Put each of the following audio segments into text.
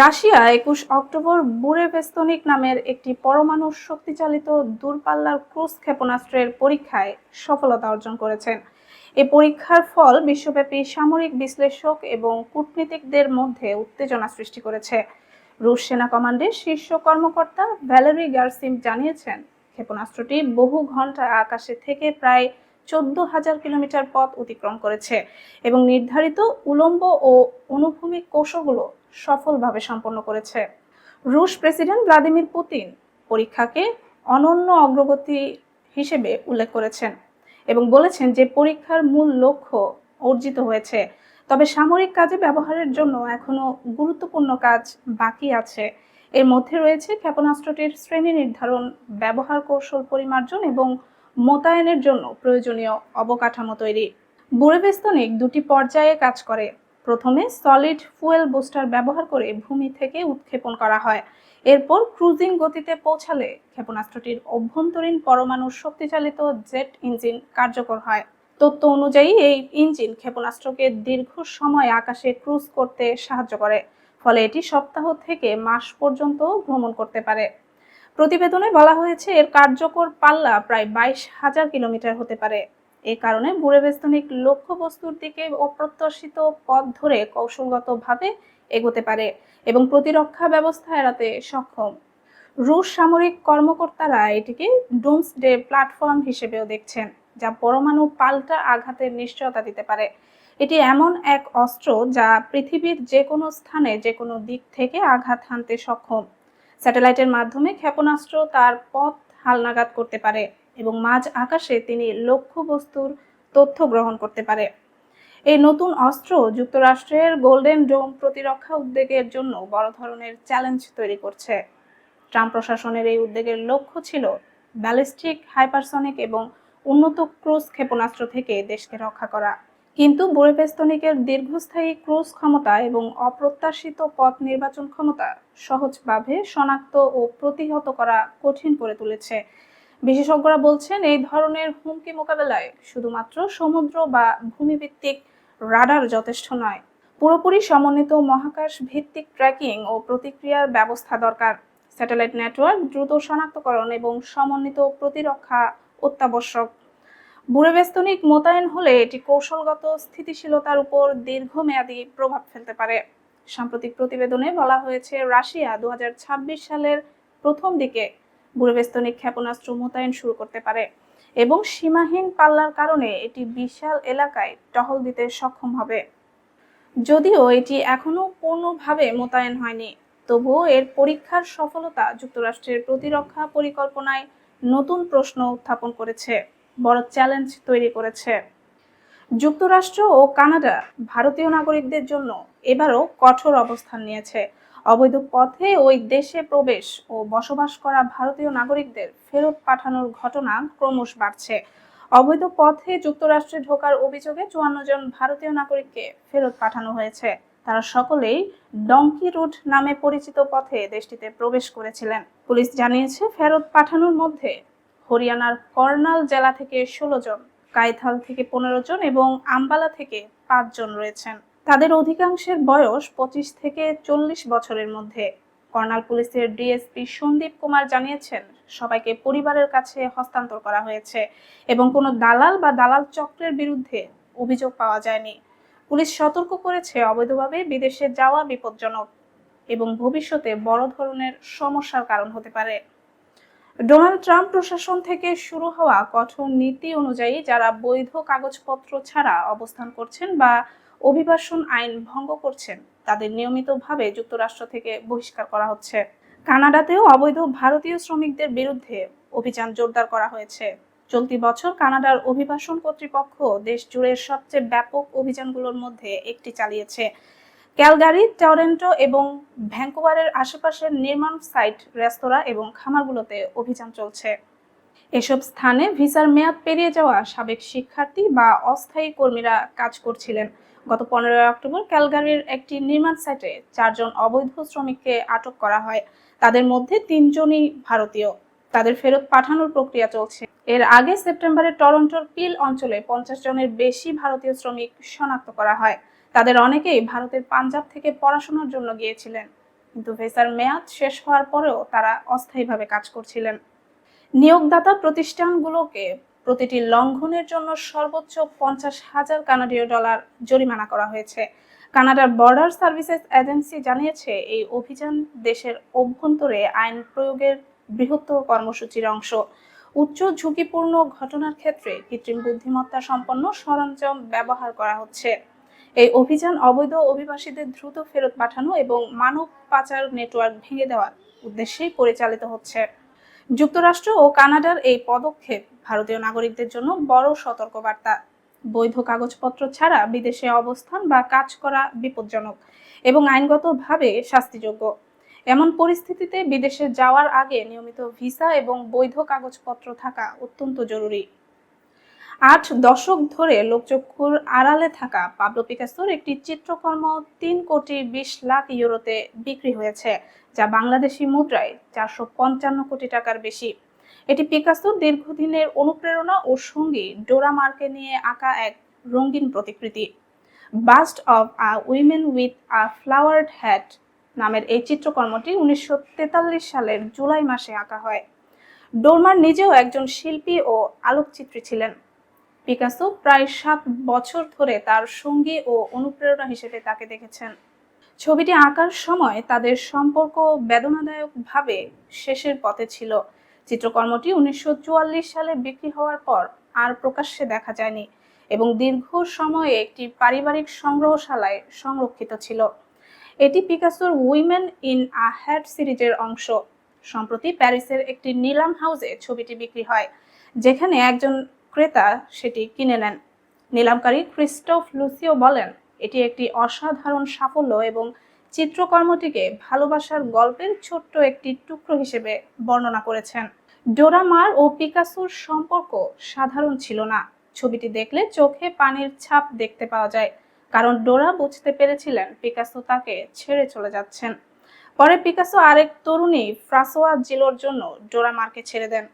Russia একুশ October Burevestnik নামের একটি পরমাণু শক্তিচালিত দূরপাল্লার ক্রুজ ক্ষেপণাস্ত্রের পরীক্ষায় সফলতা অর্জন করেছেন। এ পরীক্ষার ফল বিশ্বব্যাপী সামরিক বিশ্লেষক এবং কূটনীতিকদের মধ্যে উত্তেজনা সৃষ্টি করেছে। রুশ সেনা কমান্ডের শীর্ষ কর্মকর্তা ভ্যালেরি গার্সিম জানিয়েছেন, ক্ষেপণাস্ত্রটি বহু ঘণ্টা আকাশে থেকে প্রায় চোদ্দ হাজার কিলোমিটার পথ অতিক্রম করেছে এবং নির্ধারিত উলম্ব ও অনুভূমিক কৌশলগুলো সফলভাবে সম্পন্ন করেছে। রুশ প্রেসিডেন্ট ভ্লাদিমির পুতিন পরীক্ষাকে অনন্য অগ্রগতি হিসেবে উল্লেখ করেছেন এবং বলেছেন যে পরীক্ষার মূল লক্ষ্য অর্জিত হয়েছে। তবে সামরিক কাজে ব্যবহারের জন্য এখনও গুরুত্বপূর্ণ কাজ বাকি আছে। এর মধ্যে রয়েছে ক্ষেপণাস্ত্রটির শ্রেণি নির্ধারণ, ব্যবহার কৌশল পরিমার্জন এবং মোতায়েনের জন্য প্রয়োজনীয় অবকাঠামো তৈরি। বুরেভেস্তনিক দুটি পর্যায়ে কাজ করে। প্রথমে সলিড ফুয়েল বুস্টার ব্যবহার করে ভূমি থেকে উৎক্ষেপণ করা হয়। এরপর ক্রুজিং গতিতে পৌঁছালে ক্ষেপণাস্ত্রটির অভ্যন্তরীণ পরমাণু শক্তিচালিত জেট ইঞ্জিন কার্যকর হয়। তথ্য অনুযায়ী, এই ইঞ্জিন ক্ষেপণাস্ত্রকে দীর্ঘ সময় আকাশে ক্রুজ করতে সাহায্য করে, ফলে এটি সপ্তাহ থেকে মাস পর্যন্ত ভ্রমণ করতে পারে। প্রতিবেদনে বলা হয়েছে, এর কার্যকর পাল্লা প্রায় বাইশ হাজার কিলোমিটার হতে পারে। এ কারণে বুড়েবেস্তনিক লক্ষ্যবস্তুর দিকে অপ্রত্যাশিত পথ ধরে কৌশলগতভাবে এগোতে পারে এবং প্রতিরক্ষা ব্যবস্থা এড়াতে সক্ষম। রুশ সামরিক কর্মকর্তারা এটিকে ডুমসডে প্ল্যাটফর্ম হিসেবেও দেখছেন, যা পরমাণু পাল্টা আঘাতের নিশ্চয়তা দিতে পারে। এটি এমন এক অস্ত্র যা পৃথিবীর যে কোনো স্থানে যে কোনো দিক থেকে আঘাত হানতে সক্ষম। স্যাটেলাইটের মাধ্যমে ক্ষেপণাস্ত্র তার পথ হালনাগাদ করতে পারে এবং মাঝ আকাশে তিনি লক্ষ্যবস্তুর তথ্য গ্রহণ করতে পারে। এই নতুন অস্ত্র যুক্তরাষ্ট্রের গোল্ডেন ডোম প্রতিরক্ষা উদ্যোগের জন্য বড় ধরনের চ্যালেঞ্জ তৈরি করছে। ট্রাম্প প্রশাসনের এই উদ্যোগের লক্ষ্য ছিল ব্যালিস্টিক, হাইপারসনিক এবং উন্নত ক্রুজ ক্ষেপণাস্ত্র থেকে দেশকে রক্ষা করা। কিন্তু বুড়েপেস্তনিকের দীর্ঘস্থায়ী ক্রুজ ক্ষমতা এবং অপ্রত্যাশিত পথ নির্বাচন ক্ষমতা সহজভাবে শনাক্ত ও প্রতিহত করা কঠিন করে তুলেছে। বিশেষজ্ঞরা বলছেন, এই ধরনের হুমকি মোকাবেলায় শুধুমাত্র সমুদ্র বা ভূমিভিত্তিক রাডার যথেষ্ট নয়, পুরোপুরি সমন্বিত মহাকাশ ভিত্তিক ট্র্যাকিং ও প্রতিক্রিয়ার ব্যবস্থা দরকার। স্যাটেলাইট নেটওয়ার্ক দ্রুত শনাক্তকরণ এবং সমন্বিত প্রতিরক্ষা অত্যাবশ্যক। বুড়েবেস্তনিক মোতায়েন হলে এটি কৌশলগত স্থিতিশীলতার উপর দীর্ঘমেয়াদী প্রভাব ফেলতে পারে। সাম্প্রতিক প্রতিবেদনে বলা হয়েছে, রাশিয়া দু হাজার ছাব্বিশ সালের প্রথম দিকে বুড়েবেস্তনিক ক্ষেপণাস্ত্র মোতায়েন শুরু করতে পারে এবং সীমাহীন পাল্লার কারণে এটি বিশাল এলাকায় টহল দিতে সক্ষম হবে। যদিও এটি এখনও পূর্ণভাবে মোতায়েন হয়নি, তবুও এর পরীক্ষার সফলতা যুক্তরাষ্ট্রের প্রতিরক্ষা পরিকল্পনায় নতুন প্রশ্ন উত্থাপন করেছে। বড় চ্যালেঞ্জ তৈরি করেছে। যুক্তরাষ্ট্র ও কানাডা ভারতীয় নাগরিকদের জন্য এবারও কঠোর অবস্থান নিয়েছে। অবৈধ পথে ওই দেশে প্রবেশ ও বসবাস করা ভারতীয় নাগরিকদের ফেরত পাঠানোর ঘটনা ক্রমশ বাড়ছে। অবৈধ পথে যুক্তরাষ্ট্রে ঢোকার অভিযোগে চুয়ান্ন জন ভারতীয় নাগরিককে ফেরত পাঠানো হয়েছে। তারা সকলেই ডঙ্কি রুট নামে পরিচিত পথে দেশটিতে প্রবেশ করেছিলেন। পুলিশ জানিয়েছে, ফেরত পাঠানোর মধ্যে হরিয়ানার কর্নাল জেলা থেকে ষোলো জন, কাইথাল থেকে পনেরো জন এবং আম্বালা থেকে পাঁচজন রয়েছেন। তাদের অধিকাংশের বয়স পঁচিশ থেকে চল্লিশ বছরের মধ্যে। কর্নাল পুলিশের ডিএসপি সন্দীপ কুমার জানিয়েছেন, সবাইকে পরিবারের কাছে হস্তান্তর করা হয়েছে এবং কোনো দালাল বা দালাল চক্রের বিরুদ্ধে অভিযোগ পাওয়া যায়নি। পুলিশ সতর্ক করেছে অবৈধভাবে বিদেশে যাওয়া বিপজ্জনক এবং ভবিষ্যতে বড় ধরনের সমস্যার কারণ হতে পারে। ডোনাল্ড ট্রাম্প প্রশাসন থেকে শুরু হওয়া কঠোর নীতি অনুযায়ী যারা বৈধ কাগজপত্র ছাড়া অবস্থান করছেন বা অভিবাসন আইন ভঙ্গ করছেন, তাদের নিয়মিতভাবে যুক্তরাষ্ট্র থেকে বহিষ্কার করা হচ্ছে। কানাডাতেও অবৈধ ভারতীয় শ্রমিকদের বিরুদ্ধে অভিযান জোরদার করা হয়েছে। চলতি বছর কানাডার অভিবাসন কর্তৃপক্ষ দেশ জুড়ে সবচেয়ে ব্যাপক অভিযানগুলোর মধ্যে একটি চালিয়েছে। ক্যালগারি, টরেন্টো এবং ভ্যাঙ্কুভারের আশেপাশের নির্মাণ সাইট, রেস্তোরাঁ এবং খামারগুলোতে অভিযান চলছে। এসব স্থানে ভিসার মেয়াদ পেরিয়ে যাওয়া সাবেক শিক্ষার্থী বা অস্থায়ী কর্মীরা কাজ করছিলেন। গত পনেরোই অক্টোবর ক্যালগারির একটি নির্মাণ সাইটে চারজন অবৈধ শ্রমিককে আটক করা হয়। তাদের মধ্যে তিনজনই ভারতীয়। তাদের ফেরত পাঠানোর প্রক্রিয়া চলছে। এর আগে সেপ্টেম্বরে টরন্টোর পিল অঞ্চলে পঞ্চাশ জনের বেশি ভারতীয় শ্রমিক শনাক্ত করা হয়। তাদের অনেকেই ভারতের পাঞ্জাব থেকে পড়াশোনার জন্য গিয়েছিলেন। কিন্তু ভিসার মেয়াদ শেষ হওয়ার পরেও তারা অস্থায়ীভাবে কাজ করছিলেন। নিয়োগদাতা প্রতিষ্ঠানগুলোকে প্রতিটি লঙ্ঘনের জন্য সর্বোচ্চ পঞ্চাশ হাজার কানাডীয় ডলার জরিমানা করা হয়েছে। কানাডার বর্ডার সার্ভিসেস এজেন্সি জানিয়েছে, এই অভিযান দেশের অভ্যন্তরে আইন প্রয়োগের বৃহত্তর কর্মসূচির অংশ। উচ্চ ঝুঁকিপূর্ণ ঘটনার ক্ষেত্রে কৃত্রিম বুদ্ধিমত্তা সম্পন্ন সরঞ্জাম ব্যবহার করা হচ্ছে। এই অভিযান অবৈধ অভিবাসীদের দ্রুত ফেরত পাঠানো এবং মানব পাচার নেটওয়ার্ক ভেঙে দেওয়ার উদ্দেশ্যেই পরিচালিত হচ্ছে। যুক্তরাষ্ট্র ও কানাডার এই পদক্ষেপ ভারতীয় নাগরিকদের জন্য বড় সতর্কবার্তা। বৈধ কাগজপত্র ছাড়া বিদেশে অবস্থান বা কাজ করা বিপজ্জনক এবং আইনগতভাবে শাস্তিযোগ্য। এমন পরিস্থিতিতে বিদেশে যাওয়ার আগে নিয়মিত ভিসা এবং বৈধ কাগজপত্র থাকা অত্যন্ত জরুরি। আট দশক ধরে লোকচক্ষুর আড়ালে থাকা পাবলো পিকাসোর একটি চিত্রকর্ম তিন কোটি বিশ লাখ ইউরোতে বিক্রি হয়েছে, যা বাংলাদেশি মুদ্রায় চারশো পঞ্চান্ন কোটি টাকার বেশি। এটি পিকাসোর দীর্ঘদিনের অনুপ্রেরণা ও সঙ্গী ডোরা মার্কে নিয়ে আঁকা এক রঙিন প্রতিকৃতি। Bust of a women with a flowered hat নামের এই চিত্রকর্মটি উনিশশো তেতাল্লিশ সালের জুলাই মাসে আঁকা হয়। ডোরমার নিজেও একজন শিল্পী ও আলোকচিত্রী ছিলেন। পিকাসো প্রায় সাত বছর ধরে তার সঙ্গী ও অনুপ্রেরণা হিসেবে তাকে দেখেছেন। ছবিটি আঁকার সময় তাদের সম্পর্ক বেদনাদায়কভাবে শেষের পথে ছিল। চিত্রকর্মটি উনিশশো চুয়াল্লিশ সালে বিক্রি হওয়ার পর আর প্রকাশ্যে দেখা যায়নি এবং দীর্ঘ সময়ে একটি পারিবারিক সংগ্রহশালায় সংরক্ষিত ছিল। এটি পিকাসোর উইমেন ইন আ হ্যাট সিরিজের অংশ। সম্প্রতি প্যারিসের একটি নিলাম হাউসে ছবিটি বিক্রি হয়, যেখানে একজন ক্রেতা সেটি কিনে নেন। নিলামকারী ক্রিস্টোফ লুসিও বলেন, এটি একটি অসাধারণ সাফল্য এবং চিত্রকর্মটিকে ভালোবাসার গল্পের ছোট্ট একটি টুকরো হিসেবে বর্ণনা করেছেন। ডোরামার ও পিকাসোর সম্পর্ক সাধারণ ছিল না। ছবিটি দেখলে চোখে পানির ছাপ দেখতে পাওয়া যায়, কারণ ডোরা বুঝতে পেরেছিলেন পিকাসো তাকে ছেড়ে চলে যাচ্ছেন। পরে পিকাসো আরেক তরুণী ফ্রাসোয়া জিলোর জন্য ডোরামারকে ছেড়ে দেন।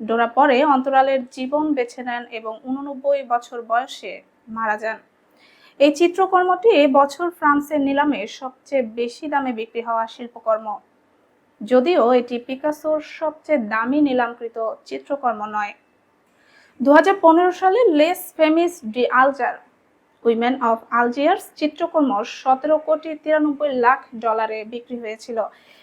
ডোরা পরে অন্তরালের জীবন বেছে নেন এবং উননব্বই বছর বয়সে মারা যান। এই চিত্রকর্মটি বছর ফ্রান্সের নিলামে সবচেয়ে বেশি দামে বিক্রি হওয়া শিল্পকর্ম। যদিও এটি পিকাসোর সবচেয়ে দামি নিলামকৃত চিত্রকর্ম নয়। দু সালে লেস ফেমিস ডি আলজার উইমেন অফ আলজিয়ার্স চিত্রকর্ম সতেরো কোটি তিরানব্বই লাখ ডলারে বিক্রি হয়েছিল।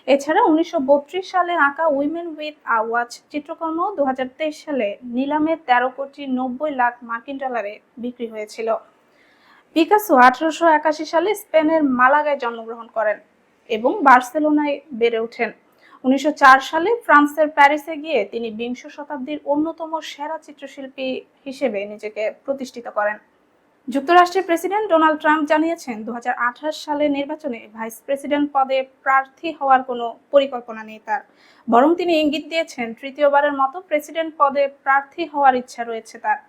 এছাড়া উনিশশো বত্রিশ সালে আঁকা উইমেন উইথ আ ওয়াচ চিত্রকর্ম দু হাজার তেইশ সালে নিলামে তেরো কোটি নব্বই লাখ মার্কিন ডলারে বিক্রি হয়েছিল। পিকাসো আঠারোশো একাশি সালে স্পেনের মালাগায় জন্মগ্রহণ করেন এবং বার্সেলোনায় বেড়ে ওঠেন। উনিশশো চার সালে ফ্রান্সের প্যারিসে গিয়ে তিনি বিংশ শতাব্দীর অন্যতম সেরা চিত্রশিল্পী হিসেবে নিজেকে প্রতিষ্ঠিত করেন। যুক্তরাষ্ট্রের প্রেসিডেন্ট ডোনাল্ড ট্রাম্প জানিয়েছেন দু সালে নির্বাচনে ভাইস প্রেসিডেন্ট পদে প্রার্থী হওয়ার কোনো পরিকল্পনা নেই তার। বরং তিনি ইঙ্গিত দিয়েছেন, তৃতীয়বারের মতো প্রেসিডেন্ট পদে প্রার্থী হওয়ার ইচ্ছা রয়েছে তার।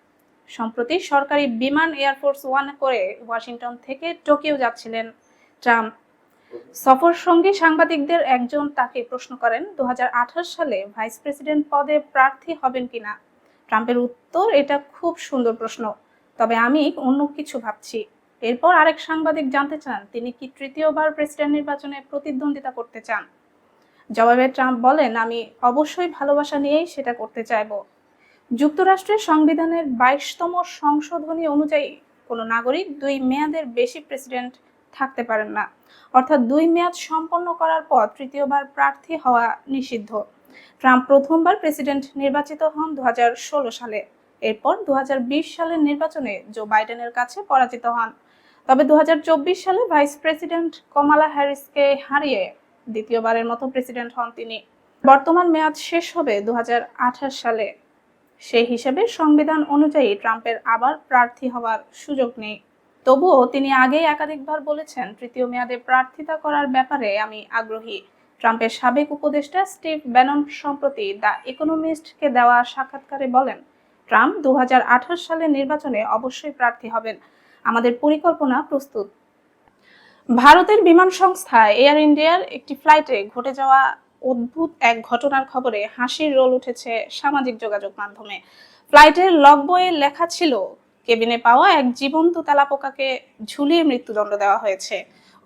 সম্প্রতি সরকারি বিমান এয়ারফোর্স ওয়ান করে ওয়াশিংটন থেকে টোকিও যাচ্ছিলেন ট্রাম্প। সফর সঙ্গী সাংবাদিকদের একজন তাকে প্রশ্ন করেন দু হাজার আঠাশ সালে ভাইস প্রেসিডেন্ট পদে প্রার্থী হবেন কিনা? ট্রাম্পের উত্তর, এটা খুব সুন্দর প্রশ্ন। তবে আমি অন্য কিছু ভাবছি। এরপর আরেক সাংবাদিক জানতে চান, তিনি কি তৃতীয়বার প্রেসিডেন্ট নির্বাচনে প্রতিদ্বন্দ্বিতা করতে চান? জবাবে ট্রাম্প বলেন, আমি অবশ্যই ভালোবাসা নিয়েই সেটা করতে চাইব। যুক্তরাষ্ট্রের সংবিধানের বাইশতম সংশোধনী অনুযায়ী কোনো নাগরিক দুই মেয়াদের বেশি প্রেসিডেন্ট থাকতে পারেন না। অর্থাৎ দুই মেয়াদ সম্পন্ন করার পর তৃতীয়বার প্রার্থী হওয়া নিষিদ্ধ। ট্রাম্প প্রথমবার প্রেসিডেন্ট নির্বাচিত হন দু হাজার ষোলো সালে। এরপর দু হাজার বিশ সালের নির্বাচনে জো বাইডেনের কাছে পরাজিত হন। তবে দুহাজার চব্বিশ সালে ভাইস প্রেসিডেন্ট কমালা হ্যারিসকে হারিয়ে দ্বিতীয়বারের মতো প্রেসিডেন্ট হন তিনি। বর্তমান মেয়াদ শেষ হবে দুহাজার আঠাশ সালে। সেই হিসেবে সংবিধান অনুযায়ী ট্রাম্পের আবার প্রার্থী হওয়ার সুযোগ নেই। তবুও তিনি আগেই একাধিকবার বলেছেন, তৃতীয় মেয়াদে প্রার্থিতা করার ব্যাপারে আমি আগ্রহী। ট্রাম্পের সাবেক উপদেষ্টা স্টিভ ব্যানন সম্প্রতি দ্য ইকোনমিস্টকে দেওয়া সাক্ষাৎকারে বলেন ট্রাম্প দু সালের নির্বাচনে অবশ্যই প্রার্থী হবেন। আমাদের পরিকল্পনা প্রস্তুত। ভারতের বিমান সংস্থা এয়ার ইন্ডিয়ার একটি ফ্লাইটে ঘটে যাওয়া অদ্ভুত এক ঘটনার খবরে হাসির রোল উঠেছে সামাজিক যোগাযোগ মাধ্যমে। ফ্লাইটের লগ বইয়ে লেখা ছিল, কেবিনে পাওয়া এক জীবন্ত তেলাপোকাকে ঝুলিয়ে মৃত্যুদণ্ড দেওয়া হয়েছে।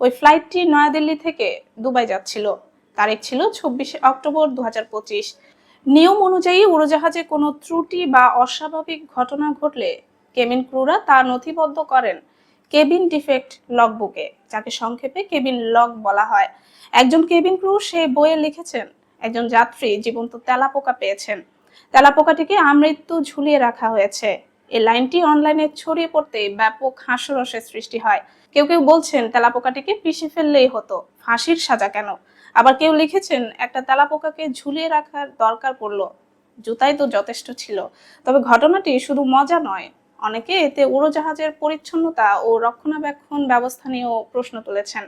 ওই ফ্লাইটটি নয়াদিল্লি থেকে দুবাই যাচ্ছিল। তারিখ ছিল চব্বিশে অক্টোবর দু হাজার পঁচিশ। নিয়ম অনুযায়ী উড়োজাহাজে কোনো ত্রুটি বা অস্বাভাবিক ঘটনা ঘটলে কেবিন ক্রুরা তা নথিবদ্ধ করেন কেবিন ডিফেক্ট লগবুকে, যাকে সংক্ষেপে কেবিন লগ বলা হয়। একজন কেবিন ক্রু সেই বইয়ে লিখেছেন, একজন যাত্রী জীবন্ত তেলাপোকা পেয়েছেন। তেলাপোকাটিকে আমৃত্যু ঝুলিয়ে রাখা হয়েছে। এই লাইনটি অনলাইনে ছড়িয়ে পড়তে ব্যাপক হাস্যরসের সৃষ্টি হয়। কেউ কেউ বলছেন, তেলাপোকাটিকে পিষে ফেললেই হতো। ফাঁসির সাজা কেন? আবার কেউ লিখেছেন, একটা তেলাপোকাকে ঝুলিয়ে রাখার দরকার পড়ল। জুতাই তো যথেষ্ট ছিল। তবে ঘটনাটি শুধু মজা নয়, অনেকে এতে উড়োজাহাজের পরিচ্ছন্নতা ও রক্ষণাবেক্ষণ ব্যবস্থা নিয়েও প্রশ্ন তুলেছেন।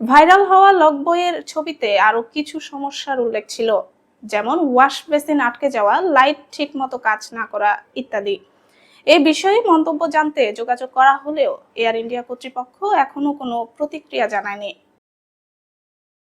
ভাইরাল হওয়া লগ বইয়ের ছবিতে আরও কিছু সমস্যার উল্লেখ ছিল, যেমন ওয়াশ বেসিন আটকে যাওয়া, লাইট ঠিক মতো কাজ না করা ইত্যাদি। এই বিষয়ে মন্তব্য জানতে যোগাযোগ করা হলেও এয়ার ইন্ডিয়া কর্তৃপক্ষ এখনও কোনো প্রতিক্রিয়া জানায়নি।